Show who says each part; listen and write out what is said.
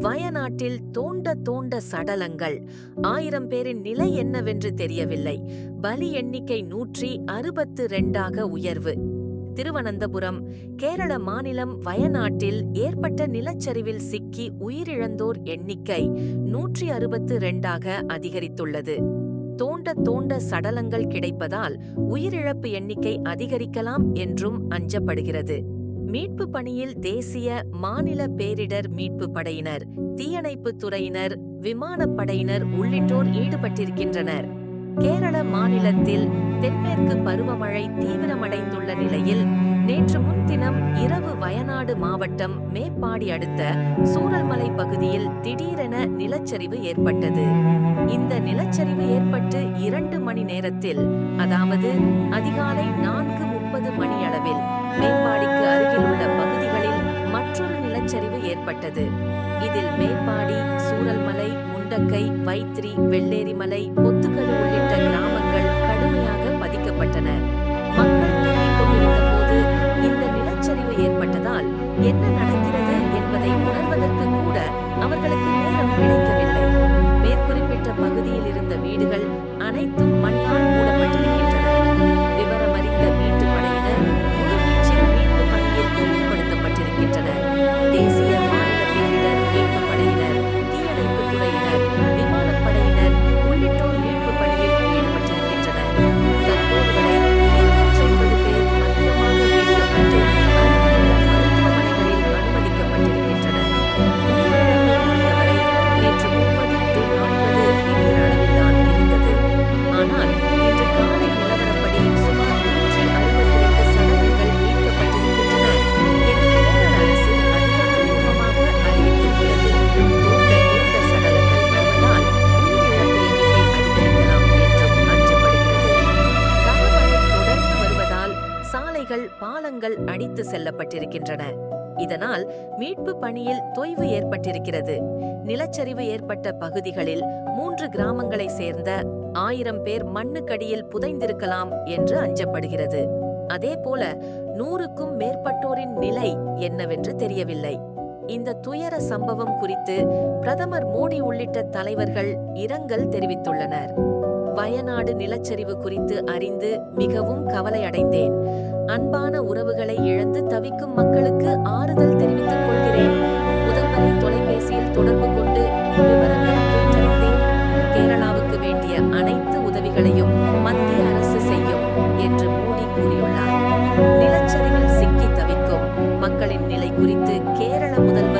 Speaker 1: வயநாட்டில் தோண்ட தோண்ட சடலங்கள். ஆயிரம் பேரின் நிலை என்னவென்று தெரியவில்லை. பலி எண்ணிக்கை நூற்றி அறுபத்து ரெண்டாக உயர்வு. திருவனந்தபுரம் கேரள மாநிலம் வயநாட்டில் ஏற்பட்ட நிலச்சரிவில் சிக்கி உயிரிழந்தோர் எண்ணிக்கை நூற்றி அறுபத்து ரெண்டாக அதிகரித்துள்ளது. தோண்ட தோண்ட சடலங்கள் கிடைப்பதால் உயிரிழப்பு எண்ணிக்கை அதிகரிக்கலாம் என்றும் அஞ்சப்படுகிறது. மீட்பு பணியில் தேசிய மாநில பேரிடர் மீட்பு படையினர் தீயணைப்பு துறையினர் விமானப்படையினர் உள்ளிட்டோர் ஈடுபட்டிருக்கின்றனர். கேரள மாநிலத்தில் தென்மேற்கு பருவமழை தீவிரமடைந்துள்ள நிலையில் நேற்று முன்தினம் இரவு வயநாடு மாவட்டம் மேப்பாடி அடுத்த சூரல்மலை பகுதியில் திடீரென நிலச்சரிவு ஏற்பட்டது. இந்த நிலச்சரிவு ஏற்பட்டு இரண்டு மணி நேரத்தில் அதாவது அதிகாலை நான்கு முப்பது மணியளவில் உள்ளது. இதில் மேப்பாடி சூரல்மலை முண்டக்கை வைத்திரி வெள்ளேரிமலை பொத்துக்கடு உள்ளிட்ட கிராமங்கள் கடுமையாக பதிக்கப்பட்டன. மக்கள் தூங்கிக் போது இந்த நிலச்சரிவு ஏற்பட்டதால் என்ன நடக்கிறது என்பதை உணர்வதற்கு கூட அவர்களுக்கு நேரம் கிடைக்கவில்லை. மேற்குறிப்பிட்ட பகுதியில் இருந்த வீடுகள் அனைத்தும் மண்ணால் மூடப்பட்டிருக்கின்றன. விவரமறிந்த சாலைகள் பாலங்கள் அடித்து செல்லப்பட்டிருக்கின்றன. இதனால் மீட்பு பணியில் தொய்வு ஏற்பட்டிருக்கிறது. நிலச்சரிவு ஏற்பட்ட பகுதிகளில் மூன்று கிராமங்களை சேர்ந்த ஆயிரம் பேர் மண்ணுக்கடியில் புதைந்திருக்கலாம் என்று அஞ்சப்படுகிறது. அதேபோல நூறுக்கும் மேற்பட்டோரின் நிலை என்னவென்று தெரியவில்லை. இந்த துயர சம்பவம் குறித்து பிரதமர் மோடி உள்ளிட்ட தலைவர்கள் இரங்கல் தெரிவித்துள்ளனர். வயநாடு நிலச்சரிவு குறித்து அறிந்து மிகவும் கவலையடைந்தேன். அன்பான உறவுகளை இழந்து தவிக்கும் மக்களுக்கு ஆறுதல் தெரிவித்துக் கொள்கிறேன். முதல்வரை தொலைபேசியில் தொடர்பு கொண்டு விவரங்கள் கேட்டறிந்தேன். கேரளாவுக்கு வேண்டிய அனைத்து உதவிகளையும் மத்திய அரசு செய்யும் என்று மோடி கூறியுள்ளார். நிலச்சரிவில் சிக்கி தவிக்கும் மக்களின் நிலை குறித்து கேரள முதல்வர்